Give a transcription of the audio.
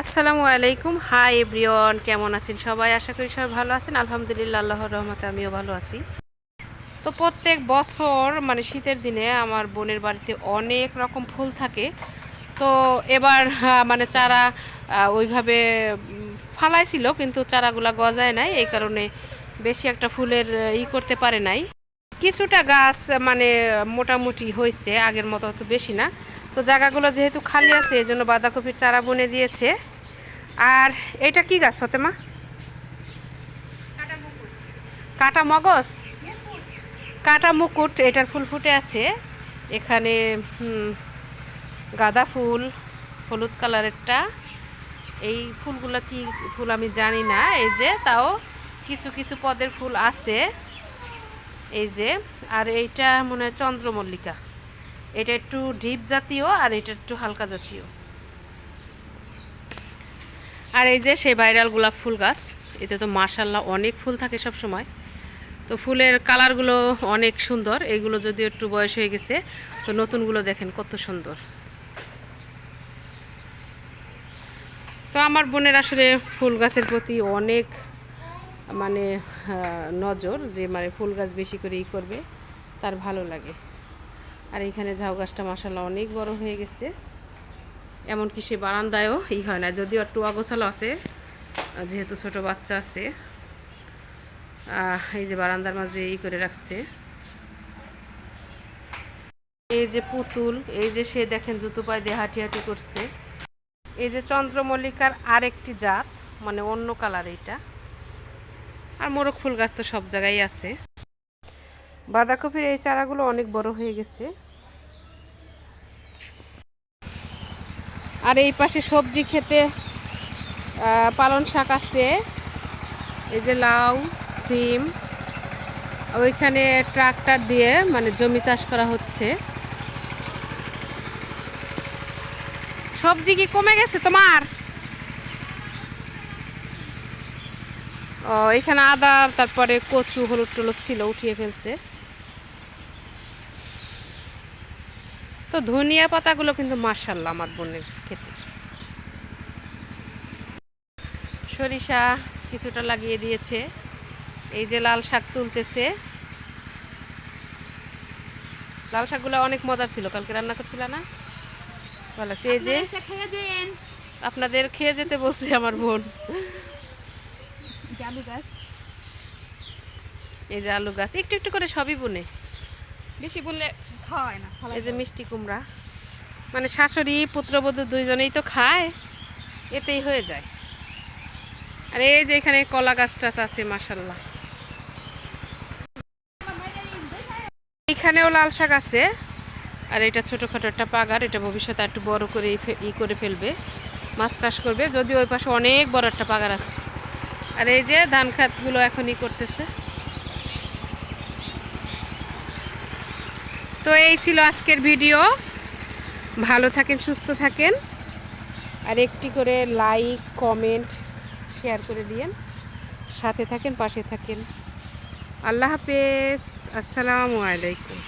আসসালামু আলাইকুম। Hi everyone, কেমন আছেন সবাই? আশা করি সবাই ভালো আছেন। আলহামদুলিল্লাহ, আল্লাহর রহমতে আমিও ভালো আছি। তো প্রত্যেক বছর মানে শীতের দিনে আমার বোনের বাড়িতে অনেক রকম ফুল থাকে। তো এবার মানে চারা ওইভাবে ফালাইছিল, কিন্তু চারাগুলা গজায় নাই। এই কারণে বেশি একটা ফুলের ই করতে পারে নাই। কিছুটা গাছ মানে মোটামুটি হয়েছে আগের মতো অত বেশি না। তো জায়গাগুলো যেহেতু খালি আছে, এই জন্য বাঁধাকপির চারা বনে দিয়েছে। আর এটা কি গাছ ফতেমা? কাটা মগজ? কাটা মুকুট, এটার ফুল ফুটে আছে। এখানে গাঁদা ফুল, হলুদ কালারেরটা। এই ফুলগুলো কি ফুল আমি জানি না, এই যে তাও কিছু কিছু পদের ফুল আছে। এই যে, আর এইটা মনে হয় চন্দ্রমল্লিকা। এটা একটু ডিপ জাতীয় আর এটা একটু হালকা জাতীয়। আর এই যে সেই ভাইরাল গোলাপ ফুল গাছ, এতে তো মাশাল্লাহ অনেক ফুল থাকে সব সময় তো ফুলের কালারগুলো অনেক সুন্দর এইগুলো যদি একটু বয়স হয়ে গেছে, তো নতুনগুলো দেখেন কত সুন্দর। তো আমার বোনের আসলে ফুল গাছের প্রতি অনেক মানে নজর যে মানে ফুল গাছ বেশি করে ই করবে, তার ভালো লাগে। আর এখানে ঝাউ গাছটা মাসাল্লাহ অনেক বড় হয়ে গেছে। এমনকি সে বারান্দায়ও ই হয় না, যদিও একটু অগোছালো আছে যেহেতু ছোট বাচ্চা আছে এই যে বারান্দার মাঝে ই করে রাখছে। এই যে পুতুল, এই যে সে দেখেন জুতো পায়ে দিয়ে হাঁটি হাঁটি করছে। এই যে চন্দ্রমল্লিকার আরেকটি জাত মানে অন্য কালার এইটা। আর মোরগ ফুল গাছ তো সব জায়গায় আছে। বাঁধাকপির এই চারাগুলো অনেক বড় হয়ে গেছে। আর এই পাশে সবজি খেতে পালন শাক আছে। এই যে লাউ, সিম, ওইখানে ট্রাক্টর দিয়ে মানে জমি চাষ করা হচ্ছে। সবজি কি কমে গেছে তোমার? ও, এখানে আদা, তারপরে কচু হলুদ টলুদ ছিল, উঠিয়ে ফেলছে। তো ধনিয়া পাতাগুলো কিন্তু মার্শাল্লাহ আমার বোনের খেতে সরিষা কিছুটা লাগিয়ে দিয়েছে। এই যে লাল শাক তুলতেছে। লাল শাকগুলো অনেক মজার ছিল কালকে রান্না করছিল না? ভালো এই যে খেয়ে আপনাদের খেয়ে যেতে বলছে আমার বোন। গাছ। এই যে আলু গাছ একটু একটু করে সবই বনে। বেশি বললে না এই যে মিষ্টি কুমড়া। মানে শাশুড়ি পুত্রবধূ দুইজনেই তো খায় এতেই হয়ে যায়। আর এই যে এখানে কলা গাছ টাছ আছে মাসাল্লাহ এখানেও লাল শাক আছে আর এটা ছোটোখাটো একটা পাগার এটা ভবিষ্যতে একটু বড় করে ই করে ফেলবে মাছ চাষ করবে যদি ওই পাশে অনেক বড় একটা পাগার আছে। আর এই যে ধান খাতগুলো এখন ই করতেছে। তো এই ছিল আজকের ভিডিও। ভালো থাকেন, সুস্থ থাকেন। আর একটি করে লাইক কমেন্ট শেয়ার করে দিয়েন। সাথে থাকেন, পাশে থাকেন। আল্লাহ হাফেজ। আসসালামু আলাইকুম।